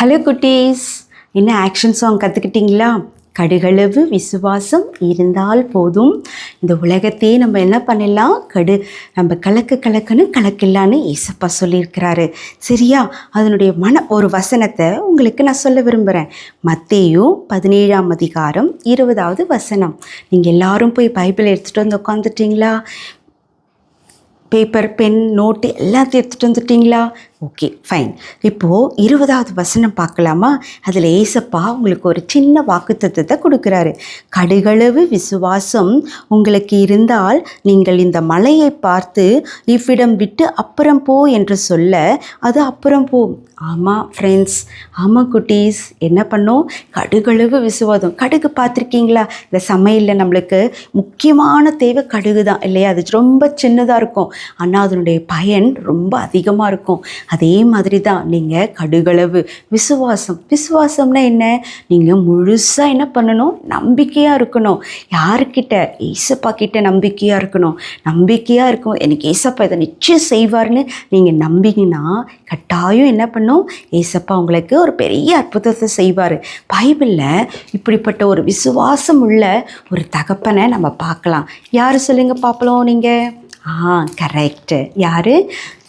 Hello குட்டீஸ். என்ன action song கற்றுக்கிட்டீங்களா கடுகளவு விசுவாசம் இருந்தால் போதும். இந்த உலகத்தையே நம்ம என்ன பண்ணலாம்? கடு நம்ம கலக்கு கலக்குன்னு கலக்கில்லான்னு ஏசப்பா சொல்லியிருக்கிறாரு. சரியா? அதனுடைய மன ஒரு வசனத்தை உங்களுக்கு நான் சொல்ல விரும்புகிறேன் மத்தேயும் பதினேழாம் அதிகாரம் இருபதாவது வசனம். நீங்கள் எல்லாரும் போய் பைபிள் எடுத்துகிட்டு வந்து உட்காந்துட்டிங்களா பேப்பர் பென் நோட்டு எல்லாத்தையும் எடுத்துகிட்டு வந்துட்டிங்களா? ஓகே ஃபைன் இப்போது இருபதாவது வசனம் பார்க்கலாமா? அதில் ஏசப்பா உங்களுக்கு ஒரு சின்ன வாக்குத்தத்தத்தை கொடுக்குறாரு. கடுகளவு விசுவாசம் உங்களுக்கு இருந்தால் நீங்கள் இந்த மலையை பார்த்து இவ்விடம் விட்டு அப்புறம் போ என்று சொல்ல அது அப்புறம் போ. ஆமாம் ஃப்ரெண்ட்ஸ் ஆமாம் குட்டீஸ். என்ன பண்ணோம்? கடுகளவு விசுவாதம் கடுகு பார்த்துருக்கீங்களா? இந்த சமையலில் நம்மளுக்கு முக்கியமான தேவை கடுகு தான் இல்லையா? அது ரொம்ப சின்னதாக இருக்கும். ஆனால் அதனுடைய பயன் ரொம்ப அதிகமாக இருக்கும். அதே மாதிரி தான் நீங்கள் கடுகளவு விசுவாசம். விசுவாசம்னா என்ன? நீங்கள் முழுசாக என்ன பண்ணணும்? நம்பிக்கையாக இருக்கணும். யாருக்கிட்ட ஏசப்பா கிட்ட நம்பிக்கையாக இருக்கணும். நம்பிக்கையாக இருக்கும். எனக்கு ஏசப்பா இதை நிச்சயம் செய்வார்னு நீங்கள் நம்பிங்கன்னா கட்டாயம் என்ன பண்ணும்? ஏசப்பா உங்களுக்கு ஒரு பெரிய அற்புதத்தை செய்வார். பைபிளில் இப்படிப்பட்ட ஒரு விசுவாசம் உள்ள ஒரு தகப்பனை நம்ம பார்க்கலாம். யார் சொல்லுங்க பார்ப்பலாம் நீங்கள் ஆ கரெக்டு யார்?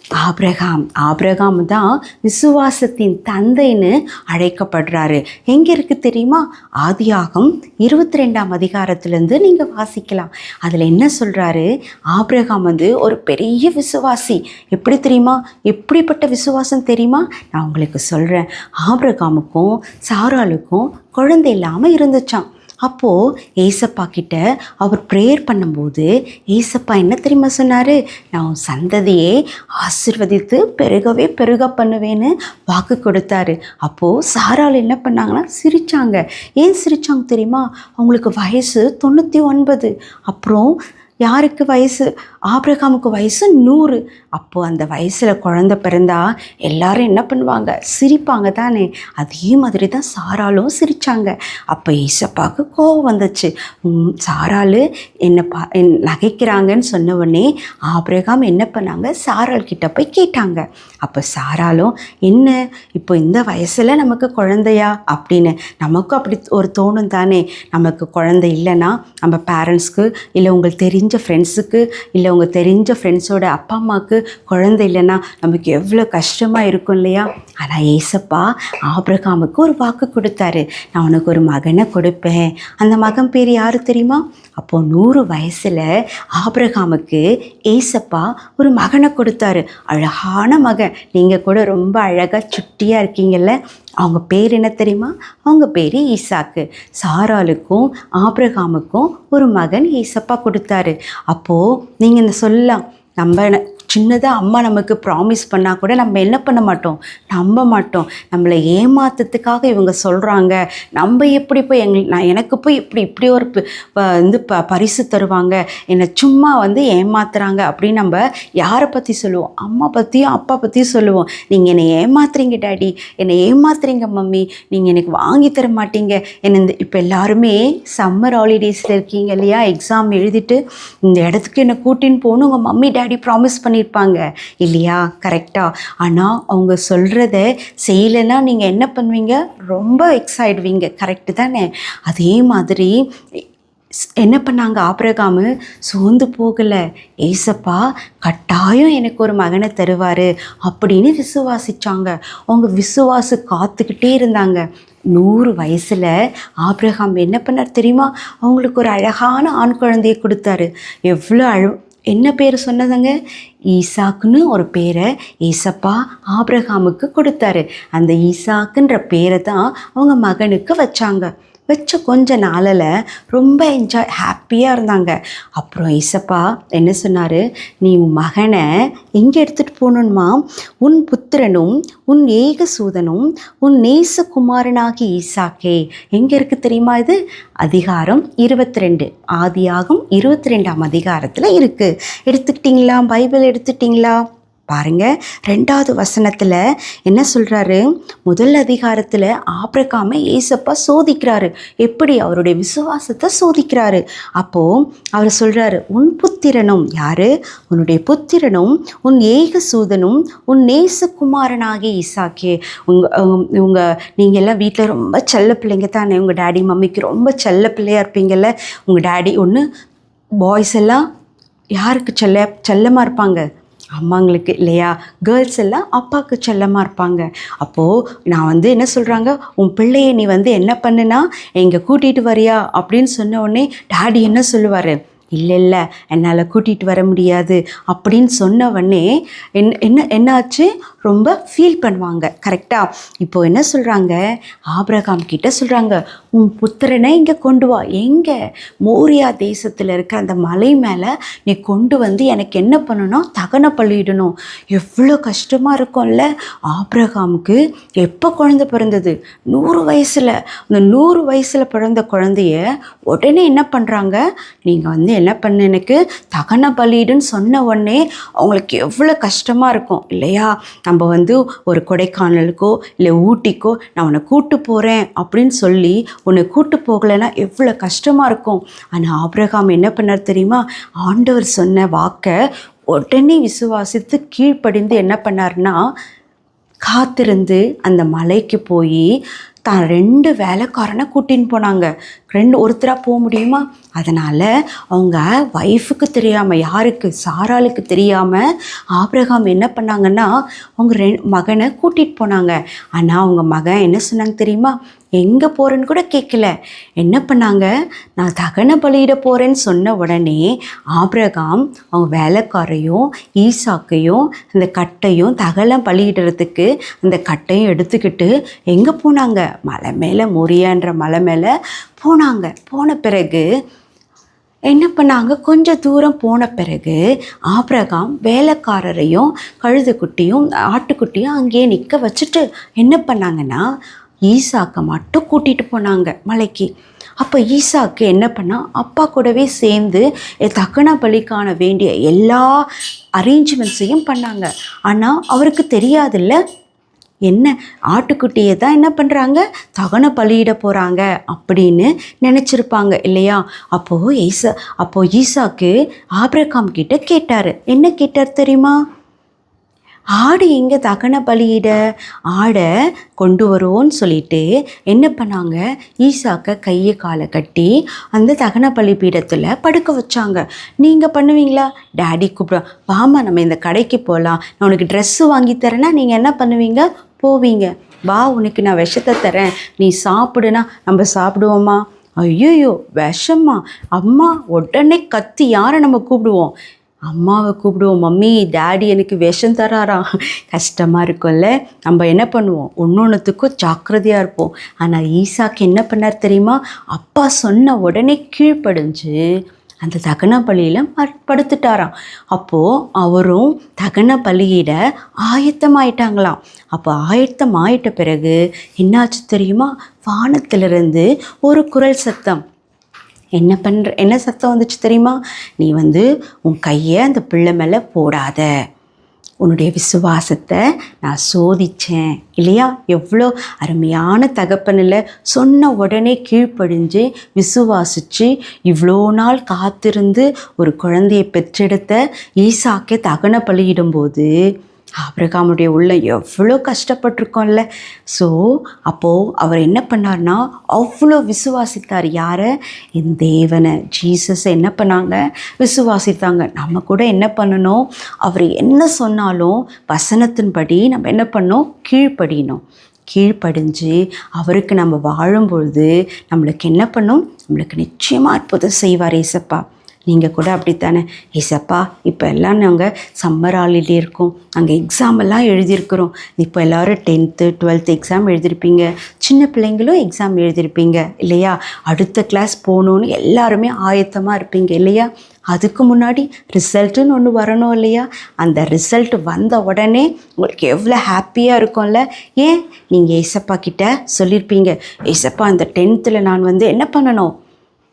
ஆப்ரகாம். ஆப்ரகாம் தான் விசுவாசத்தின் தந்தைன்னு அழைக்கப்படுறாரு. எங்கே இருக்குது தெரியுமா? ஆதியாகம் இருபத்தி ரெண்டாம் அதிகாரத்துலேருந்து நீங்கள் வாசிக்கலாம். அதில் என்ன சொல்கிறாரு ஆப்ரகாம் வந்து ஒரு பெரிய விசுவாசி. எப்படி தெரியுமா? எப்படிப்பட்ட விசுவாசம் தெரியுமா? நான் உங்களுக்கு சொல்கிறேன் ஆப்ரகாமுக்கும் சாராளுக்கும் குழந்தை இல்லாமல் இருந்துச்சான் அப்போது ஏசப்பா கிட்ட அவர் ப்ரேயர் பண்ணும்போது ஏசப்பா என்ன தெரியுமா சொன்னார்? நான் சந்ததியை ஆசிர்வதித்து பெருகவே பெருக பண்ணுவேன்னு வாக்கு கொடுத்தாரு. அப்போது சாரால் என்ன பண்ணாங்கன்னா சிரித்தாங்க ஏன் சிரித்தாங்க தெரியுமா? அவங்களுக்கு வயசு தொண்ணூற்றி ஒன்பது. அப்புறம் யாருக்கு வயசு? ஆப்ரகாமுக்கு வயசு நூறு. அப்போது அந்த வயசில் குழந்த பிறந்தா எல்லாரும் என்ன பண்ணுவாங்க? சிரிப்பாங்க தானே. அதே மாதிரி தான் சாராலும் சிரித்தாங்க அப்போ ஈசப்பாவுக்கு கோவம் வந்துச்சு. சாரால் சாராளு என்னை பா என் நகைக்கிறாங்கன்னு சொன்ன உடனே ஆப்ரகாம் என்ன பண்ணாங்க? சாரால் கிட்ட போய் கேட்டாங்க. அப்போ சாராலும் என்ன? இப்போ இந்த வயசில் நமக்கு குழந்தையா? அப்படின்னு. நமக்கும் அப்படி ஒரு தோணும் தானே. நமக்கு குழந்தை இல்லைன்னா நம்ம பேரண்ட்ஸ்க்கு இல்லை உங்களுக்கு தெரிஞ்ச ஃப்ரெண்ட்ஸுக்கு இல்லை உங்கள் தெரிஞ்ச ஃப்ரெண்ட்ஸோட அப்பா அம்மாவுக்கு குழந்தை இல்லைன்னா நமக்கு எவ்வளோ கஷ்டமாக இருக்கும் இல்லையா? ஆனால் ஏசப்பா ஆபிரகாமுக்கு ஒரு வாக்கு கொடுத்தாரு. நான் உனக்கு ஒரு மகனை கொடுப்பேன். அந்த மகன் பேர் யார் தெரியுமா? அப்போது நூறு வயசில் ஆபிரகாமுக்கு ஏசப்பா ஒரு மகனை கொடுத்தாரு. அழகான மகன். நீங்கள் கூட ரொம்ப அழகாக சுட்டியாக இருக்கீங்கல்ல? அவங்க பேர் என்ன தெரியுமா? அவங்க பேர் ஈசாக்கு. சாராளுக்கும் ஆப்ரகாமுக்கும் ஒரு மகன் ஈசப்பா கொடுத்தாரு. அப்போது நீங்கள் இந்த சொல்லலாம் நம்ம சின்னதாக அம்மா நமக்கு ப்ராமிஸ் பண்ணால் கூட நம்ம என்ன பண்ண மாட்டோம்? நம்ப மாட்டோம். நம்மளை ஏமாத்தத்துக்காக இவங்க சொல்கிறாங்க நம்ம எப்படி போய் எங்கள் நான் எனக்கு போய் இப்படி இப்படி ஒரு வந்து ப பரிசு தருவாங்க. என்னை சும்மா வந்து ஏமாத்துறாங்க அப்படின்னு நம்ம யாரை பற்றி சொல்லுவோம்? அம்மா பற்றியும் அப்பா பற்றியும் சொல்லுவோம். நீங்கள் என்னை ஏமாத்துறீங்க டாடி. என்னை ஏமாத்துறீங்க மம்மி. நீங்கள் எனக்கு வாங்கி தர மாட்டீங்க. என்னை இந்த இப்போ எல்லாருமே சம்மர் ஹாலிடேஸில் இருக்கீங்க இல்லையா? எக்ஸாம் எழுதிட்டு இந்த இடத்துக்கு என்னை கூட்டின்னு போகணும். உங்கள் மம்மி டாடி ப்ராமிஸ் பண்ணி பண்ணியிருப்பாங்க இல்லையா? கரெக்டாக ஆனால் அவங்க சொல்கிறத செய்யலைன்னா நீங்கள் என்ன பண்ணுவீங்க? ரொம்ப எக்ஸ் ஆயிடுவீங்க. கரெக்டு தானே? அதே மாதிரி என்ன பண்ணாங்க ஆபிரகாமு? சோர்ந்து போகலை. ஏசப்பா கட்டாயம் எனக்கு ஒரு மகனை தருவார் அப்படின்னு விசுவாசித்தாங்க அவங்க விசுவாசம் காத்துக்கிட்டே இருந்தாங்க. நூறு வயசில் ஆப்ரஹாம் என்ன பண்ணார் தெரியுமா? அவங்களுக்கு ஒரு அழகான ஆண் குழந்தையை கொடுத்தாரு. எவ்வளோ அழ என்ன பேர் சொன்னதுங்க? ஈசாக்குன்னு ஒரு பேரை ஈசப்பா ஆப்ரஹாமுக்கு கொடுத்தாரு. அந்த ஈசாக்குன்ற பேரை தான் அவங்க மகனுக்கு வச்சாங்க. வச்ச கொஞ்ச நாளில் ரொம்ப என்ஜாய் ஹாப்பியாக இருந்தாங்க. அப்புறம் இசப்பா என்ன சொன்னார்? நீ உன் மகனை எங்கே எடுத்துகிட்டு போகணுமா உன் புத்திரனும் உன் ஏகசூதனும் உன் நேசகுமாரனாகி ஈசாக்கே எங்கே இருக்குது தெரியுமா இது? அதிகாரம் இருபத்தி ரெண்டு ஆதியாகும் இருபத்தி ரெண்டாம் அதிகாரத்தில் இருக்குது எடுத்துக்கிட்டிங்களா? பைபிள் எடுத்துட்டிங்களா? பாருங்க. ரெண்டாவது வசனத்தில் என்ன சொல்கிறாரு முதல் அதிகாரத்தில் ஆபிரகாமை ஏசப்பா சோதிக்கிறாரு. எப்படி? அவருடைய விசுவாசத்தை சோதிக்கிறாரு. அப்போது அவர் சொல்கிறாரு உன் புத்திரனும் யாரு? உன்னுடைய புத்திரனும் உன் ஏக சூதனும் உன் நேசகுமாரனாகிய இசாக்கே உங்கள் உங்கள் நீங்கள் எல்லாம் வீட்டில் ரொம்ப செல்ல பிள்ளைங்க தானே. உங்கள் டேடி மம்மிக்கு ரொம்ப செல்ல பிள்ளையாக இருப்பீங்கள்ல உங்கள் டேடி ஒன்று பாய்ஸ் எல்லாம் யாருக்கு செல்ல செல்லமாக இருப்பாங்க? அம்மாங்களுக்கு இல்லையா? கேர்ள்ஸ் எல்லாம் அப்பாவுக்கு செல்லமாக இருப்பாங்க. அப்போது நான் வந்து என்ன சொல்கிறாங்க உன் பிள்ளையை நீ வந்து என்ன பண்ணுனா? எங்கே கூட்டிகிட்டு வரியா? அப்படின்னு சொன்ன உடனே டாடி என்ன சொல்லுவார்? இல்லை இல்லை என்னால் கூட்டிகிட்டு வர முடியாது அப்படின்னு சொன்ன உடனே என்ன என்ன என்னாச்சு? ரொம்ப ஃபீல் பண்ணுவாங்க. கரெக்டாக இப்போ என்ன சொல்கிறாங்க ஆபிரகாம் கிட்ட சொல்கிறாங்க உன் புத்திரனை இங்கே கொண்டு வா. எங்கே? மோரியா தேசத்தில் இருக்க அந்த மலை மேலே நீ கொண்டு வந்து எனக்கு என்ன பண்ணணும்? தகன பள்ளிடணும் எவ்வளோ கஷ்டமாக இருக்கும்ல? ஆபிரகாமுக்கு எப்போ குழந்த பிறந்தது? நூறு வயசில். அந்த நூறு வயசில் பிறந்த குழந்தைய உடனே என்ன பண்ணுறாங்க நீங்கள் வந்து என்ன பண்ண எனக்கு? தகன பலிடுன்னு சொன்ன உடனே அவங்களுக்கு எவ்வளோ கஷ்டமாக இருக்கும். இல்லையா? நம்ம வந்து ஒரு கொடைக்கானலுக்கோ இல்லை ஊட்டிக்கோ நான் உன்னை கூட்டு போகிறேன் அப்படின்னு சொல்லி உன்னை கூட்டு போகலைன்னா எவ்வளோ கஷ்டமாக இருக்கும். ஆனால் ஆபிரகாம் என்ன பண்ணார் தெரியுமா? ஆண்டவர் சொன்ன வாக்கை உடனே விசுவாசித்து கீழ்ப்படிந்து என்ன பண்ணார்னா காத்திருந்து அந்த மலைக்கு போய் தான் ரெண்டு வேலைக்காரனை கூட்டின்னு போனாங்க. ரெண்டு ஒருத்தராக போக முடியுமா? அதனால் அவங்க ஒய்ஃபுக்கு தெரியாமல் யாருக்கு? சாராளுக்கு தெரியாமல் ஆப்ரகாம் என்ன பண்ணாங்கன்னா அவங்க ரெ மகனை கூட்டிகிட்டு போனாங்க. ஆனால் அவங்க மகன் என்ன சொன்னாங்க தெரியுமா? எங்கே போகிறேன்னு கூட கேட்கல என்ன பண்ணாங்க? நான் தகன பலியிட போகிறேன்னு சொன்ன உடனே ஆபிரகாம் அவங்க வேலைக்காரையும் ஈசாக்கையும் அந்த கட்டையும் தகலம் பலியிடுறதுக்கு அந்த கட்டையும் எடுத்துக்கிட்டு எங்கே போனாங்க? மலை மேலே மொரியான்ற மலை மேலே போனாங்க. போன பிறகு என்ன பண்ணாங்க? கொஞ்சம் தூரம் போன பிறகு ஆபிரகாம் வேலைக்காரரையும் கழுதுக்குட்டியும் ஆட்டுக்குட்டியும் அங்கேயே நிற்க வச்சுட்டு என்ன பண்ணாங்கன்னா ஈசாக்கை மட்டும் கூட்டிகிட்டு போனாங்க மலைக்கு. அப்போ ஈசாக்கு என்ன பண்ணால் அப்பா கூடவே சேர்ந்து தக்கன பலிக்கான வேண்டிய எல்லா அரேஞ்ச்மெண்ட்ஸையும் பண்ணாங்க. ஆனால் அவருக்கு தெரியாதுல்ல என்ன ஆட்டுக்குட்டியை தான் என்ன பண்ணுறாங்க தகன பலியிட போகிறாங்க அப்படின்னு நினச்சிருப்பாங்க இல்லையா? அப்போது ஈசா அப்போது ஈசாக்கு ஆப்ரகாம் கிட்ட கேட்டார். என்ன கேட்டார் தெரியுமா? ஆடு எங்கே தகன பலியிட? ஆடை கொண்டு வருவோன்னு சொல்லிட்டு என்ன பண்ணாங்க? ஈசாக்க கையை காலை கட்டி அந்த தகன பலி பீடத்தில் படுக்க வச்சாங்க. நீங்கள் பண்ணுவீங்களா? டேடி கூப்பிடுவா வாமா நம்ம இந்த கடைக்கு போகலாம் நான் உனக்கு ட்ரெஸ்ஸு வாங்கி தரேன்னா நீங்கள் என்ன பண்ணுவீங்க? போவீங்க. வா உனக்கு நான் விஷத்தை தரேன். நீ சாப்பிடுனா நம்ம சாப்பிடுவோமா? ஐயோ விஷமா. அம்மா உடனே கத்தி யாரை நம்ம கூப்பிடுவோம் அம்மாவை கூப்பிடுவோம் மம்மி டேடி எனக்கு விஷம் தராராம் கஷ்டமாக இருக்கும்ல. நம்ம என்ன பண்ணுவோம்? ஒன்று ஒன்றுத்துக்கும் ஜாக்கிரதையாக இருப்போம். ஆனால் ஈசாக்கு என்ன பண்ணார் தெரியுமா? அப்பா சொன்ன உடனே கீழ்ப்படிஞ்சு அந்த தகன பலியில் படுத்துட்டாராம் அப்போது அவரும் தகன பலியிட ஆயத்தமாயிட்டாங்களாம். அப்போ ஆயத்தம் ஆயிட்ட பிறகு என்னாச்சு தெரியுமா? வானத்திலிருந்து ஒரு குரல் சத்தம். என்ன பண்ணுற என்ன சத்தம் வந்துச்சு தெரியுமா? நீ வந்து உன் கையை அந்த பிள்ளை மேலே போடாத. உன்னுடைய விசுவாசத்தை நான் சோதித்தேன் இல்லையா? எவ்வளோ அருமையான தகப்பனில் சொன்ன உடனே கீழ்ப்படிஞ்சு விசுவாசித்து இவ்வளோ நாள் காத்திருந்து ஒரு குழந்தையை பெற்றெடுத்த ஈசாக்கை தகன பலியிடும்போது ஆபிரகாமுடைய உள்ள எவ்வளோ கஷ்டப்பட்டிருக்கோம்ல. ஸோ அப்போது அவர் என்ன பண்ணார்னா அவ்வளோ விசுவாசித்தார். யாரை? என் தேவனை. ஜீசஸை என்ன பண்ணாங்க? விசுவாசித்தாங்க. நம்ம கூட என்ன பண்ணணும்? அவர் என்ன சொன்னாலும் வசனத்தின்படி நம்ம என்ன பண்ணோம் கீழ்ப்படியணும். கீழ்ப்படிஞ்சு அவருக்கு நம்ம வாழும் பொழுது நம்மளுக்கு என்ன பண்ணும்? நம்மளுக்கு நிச்சயமாக அற்புதம் செய்வார் ஏசப்பா. நீங்கள் கூட அப்படித்தானே? ஏசப்பா இப்போ எல்லாம் நாங்கள் சம்மர் ஹாலிடே இருக்கோம். நாங்கள் எக்ஸாம் எல்லாம் எழுதியிருக்கிறோம். இப்போ எல்லோரும் டென்த்து டுவெல்த்து எக்ஸாம் எழுதியிருப்பீங்க. சின்ன பிள்ளைங்களும் எக்ஸாம் எழுதியிருப்பீங்க இல்லையா? அடுத்த கிளாஸ் போகணுன்னு எல்லாருமே ஆயத்தமாக இருப்பீங்க இல்லையா? அதுக்கு முன்னாடி ரிசல்ட்டுன்னு ஒன்று வரணும் இல்லையா? அந்த ரிசல்ட் வந்த உடனே உங்களுக்கு எவ்வளோ ஹாப்பியாக இருக்கும்ல? ஏன்? நீங்கள் ஏசப்பா கிட்ட சொல்லியிருப்பீங்க ஏசப்பா அந்த டென்த்தில் நான் வந்து என்ன பண்ணணும்?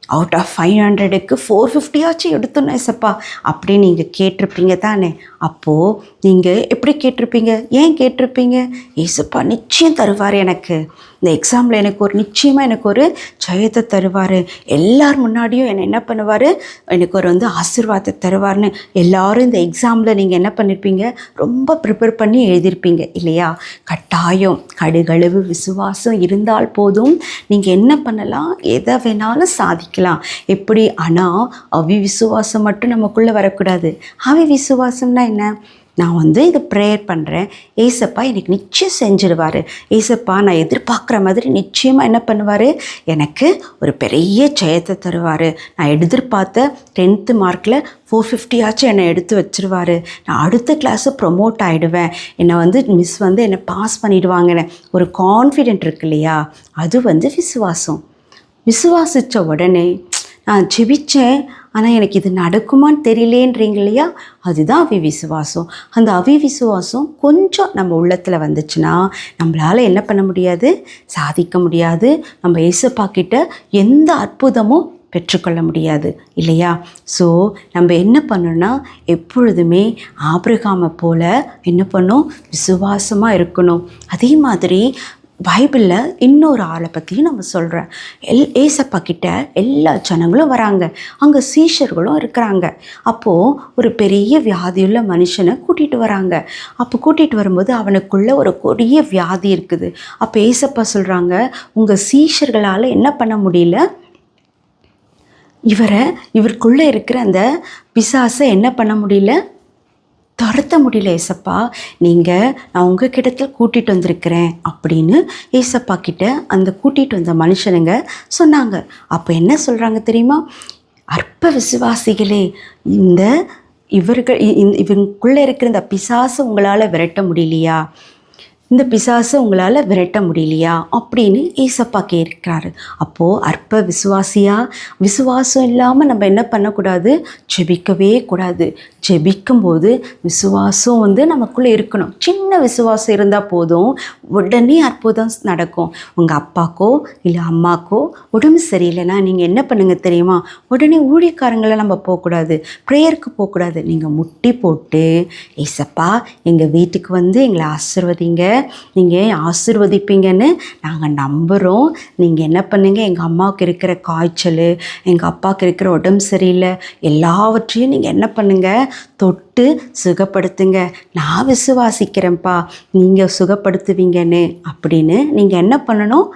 அவுட் ஆஃப் ஃபைவ் ஹண்ட்ரடுக்கு ஃபோர் ஃபிஃப்டியாச்சும் எடுத்துணும் ஏசப்பா அப்படின்னு நீங்கள் கேட்டிருப்பீங்க தானே. அப்போது நீங்கள் எப்படி கேட்டிருப்பீங்க? ஏன் கேட்டிருப்பீங்க? ஏசப்பா நிச்சயம் தருவார் எனக்கு. இந்த எக்ஸாமில் எனக்கு ஒரு நிச்சயமாக எனக்கு ஒரு ஜெயத்தை தருவார். எல்லார் முன்னாடியும் என்னை என்ன பண்ணுவார்? எனக்கு ஒரு வந்து ஆசீர்வாதத்தை தருவார்னு எல்லோரும் இந்த எக்ஸாமில் நீங்கள் என்ன பண்ணியிருப்பீங்க ரொம்ப ப்ரிப்பேர் பண்ணி எழுதியிருப்பீங்க இல்லையா? கட்டாயம் கடுகளவு விசுவாசம் இருந்தால் போதும். நீங்கள் என்ன பண்ணலாம்? எதை வேணாலும் சாதிக்கலாம் எப்படி? ஆனால் அவி விசுவாசம் மட்டும் நமக்குள்ளே வரக்கூடாது. அவி விசுவாசம்னா என்ன? நான் வந்து இதை ப்ரேயர் பண்ணுறேன் ஏசப்பா எனக்கு நிச்சயம் செஞ்சிடுவார். ஏசப்பா நான் எதிர்பார்க்குற மாதிரி நிச்சயமாக என்ன பண்ணுவார்? எனக்கு ஒரு பெரிய ஜெயத்தை தருவார். நான் எதிர்பார்த்த டென்த்து மார்க்கில் ஃபோர் ஃபிஃப்டியாச்சும் என்னை எடுத்து வச்சிருவாரு. நான் அடுத்த கிளாஸு ப்ரொமோட் ஆகிடுவேன் என்னை வந்து மிஸ் வந்து என்னை பாஸ் பண்ணிவிடுவாங்கன்னு ஒரு கான்ஃபிடென்ட் இருக்கு இல்லையா? அது வந்து விசுவாசம். விசுவாசித்த உடனே நான் ஜெபித்தேன் ஆனால் எனக்கு இது நடக்குமான்னு தெரியலேன்றீங்க இல்லையா அதுதான் அவிவிசுவாசம். அந்த அவிவிசுவாசம் கொஞ்சம் நம்ம உள்ளத்தில் வந்துச்சுன்னா நம்மளால் என்ன பண்ண முடியாது? சாதிக்க முடியாது. நம்ம ஏசப்பா கிட்ட எந்த அற்புதமும் பெற்றுக்கொள்ள முடியாது இல்லையா? ஸோ நம்ம என்ன பண்ணணும்னா எப்பொழுதுமே ஆபிரகாமை போல் என்ன பண்ணும்? விசுவாசமாக இருக்கணும். அதே மாதிரி பைபிளில் இன்னொரு ஆளை பற்றியும் நம்ம சொல்கிறேன் எல் ஏசப்பா கிட்ட எல்லா ஜனங்களும் வராங்க. அங்கே சீஷர்களும் இருக்கிறாங்க. அப்போது ஒரு பெரிய வியாதியுள்ள மனுஷனை கூட்டிகிட்டு வராங்க. அப்போ கூட்டிகிட்டு வரும்போது அவனுக்குள்ளே ஒரு கொடிய வியாதி இருக்குது. அப்போ ஏசப்பா சொல்கிறாங்க உங்கள் சீஷர்களால் என்ன பண்ண முடியல? இவரை இவருக்குள்ளே இருக்கிற அந்த பிசாசை என்ன பண்ண முடியல? துரத்த முடியல ஏசப்பா. நீங்கள் நான் உங்கள் கிட்டத்தில் கூட்டிகிட்டு வந்திருக்கிறேன் அப்படின்னு ஏசப்பா கிட்ட அந்த கூட்டிகிட்டு வந்த மனுஷனுங்க சொன்னாங்க. அப்போ என்ன சொல்கிறாங்க தெரியுமா? அற்ப விசுவாசிகளே இந்த இவர்கள் இ- இந்த- இவங்களுக்குள்ளே இருக்கிற இந்த பிசாசை உங்களால் விரட்ட முடியலையா? இந்த பிசாசை உங்களால் விரட்ட முடியலையா? அப்படின்னு ஏசப்பா கேட்கிறாரு. அப்போது அற்ப விசுவாசியா? விசுவாசம் இல்லாமல் நம்ம என்ன பண்ணக்கூடாது? ஜெபிக்கவே கூடாது. ஜெபிக்கும்போது விசுவாசம் வந்து நமக்குள்ளே இருக்கணும். சின்ன விசுவாசம் இருந்தால் போதும். உடனே அற்புதம் நடக்கும். உங்கள் அப்பாக்கோ இல்லை அம்மாக்கோ உடம்பு சரியில்லைன்னா நீங்கள் என்ன பண்ணுங்கள் தெரியுமா? உடனே ஊழியக்காரங்களை நம்ம போகக்கூடாது. ப்ரேயருக்கு போகக்கூடாது. நீங்கள் முட்டி போட்டு ஏசப்பா எங்கள் வீட்டுக்கு வந்து எங்களை ஆசிர்வதிங்க. நீங்கள் ஆசிர்வதிப்பீங்கன்னு நாங்கள் நம்புகிறோம் நீங்கள் என்ன பண்ணுங்க? எங்கள் அம்மாவுக்கு இருக்கிற காய்ச்சல் எங்கள் அப்பாவுக்கு இருக்கிற உடம்பு சரியில்லை. எல்லாவற்றையும் நீங்கள் என்ன பண்ணுங்கள் தொட்டு சுகப்படுத்துங்க. நான் விசுவாசிக்கிறேன்ப்பா. நீங்கள் சுகப்படுத்துவீங்கன்னு. அப்படின்னு நீங்கள் என்ன பண்ணணும்?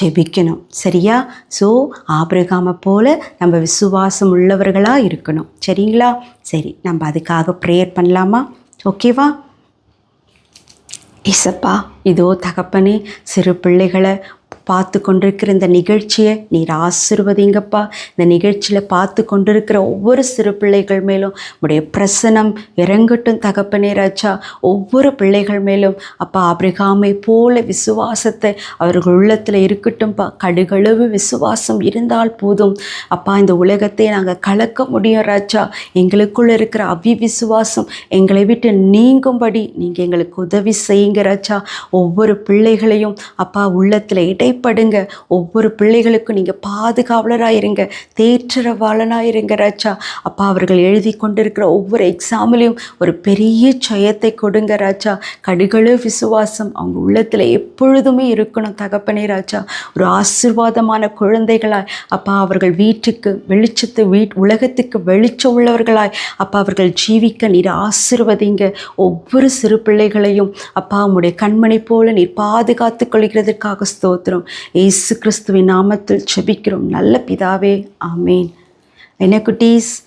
ஜெபிக்கணும். சரியா? ஸோ ஆபிரகாமை போல் நம்ம விசுவாசம் உள்ளவர்களாக இருக்கணும். சரிங்களா? சரி நம்ம அதுக்காக ப்ரேயர் பண்ணலாமா? ஓகேவா இசப்பா இதோ தகப்பனே சிறு பிள்ளைகளை பார்த்து கொண்டிருக்கிற இந்த நிகழ்ச்சியை நீர் ஆசிர்வதிங்கப்பா. இந்த நிகழ்ச்சியில் பார்த்து கொண்டிருக்கிற ஒவ்வொரு சிறு பிள்ளைகள் மேலும் உடைய பிரசனம் இறங்கட்டும் தகப்பனே ராஜா. ஒவ்வொரு பிள்ளைகள் மேலும் அப்பா ஆபிரகாமை போல விசுவாசத்தை அவர்கள் உள்ளத்தில் இருக்கட்டும்ப்பா கடுகளவு விசுவாசம் இருந்தால் போதும். அப்பா இந்த உலகத்தை நாங்கள் கலக்க முடியும் ராஜா. எங்களுக்குள்ள இருக்கிற அவி விசுவாசம் எங்களை விட்டு நீங்கும்படி நீங்கள் எங்களுக்கு உதவி செய்யுங்க ராஜா. ஒவ்வொரு பிள்ளைகளையும் அப்பா உள்ளத்தில் இடைப்படுங்க ஒவ்வொரு பிள்ளைகளுக்கும் நீங்கள் பாதுகாவலராக இருங்க தேற்றரவாளனாக இருங்க ராஜா. அப்பா அவர்கள் எழுதி கொண்டிருக்கிற ஒவ்வொரு எக்ஸாம்லேயும் ஒரு பெரிய ஜெயத்தை கொடுங்க ராஜா. கடுகளு விசுவாசம் அவங்க உள்ளத்தில் எப்பொழுதுமே இருக்கணும் தகப்பனே ராஜா. ஒரு ஆசீர்வாதமான குழந்தைகளாய். அப்பா அவர்கள் வீட்டுக்கு வெளிச்சத்து வீட் உலகத்துக்கு வெளிச்சம் உள்ளவர்களாய். அப்பா அவர்கள் ஜீவிக்க நீர் ஆசிர்வதிங்க. ஒவ்வொரு சிறு பிள்ளைகளையும் அப்பா உம்முடைய கண்மணி போல நீர் பாதுகாத்து கொள்கிறதற்காக ஸ்தோத்திரம். இயேசு கிறிஸ்துவின் நாமத்தில் செபிக்கிறோம். நல்ல பிதாவே ஆமேன். என்ன குட்டீஸ்?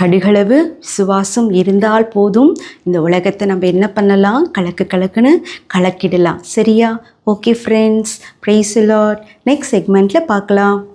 கடுகளவு சுவாசம் இருந்தால் போதும். இந்த உலகத்தை நம்ம என்ன பண்ணலாம்? கலக்கு கலக்குன்னு கலக்கிடலாம். சரியா? Okay friends price lot next செக்மெண்ட்டில் பார்க்கலாம்.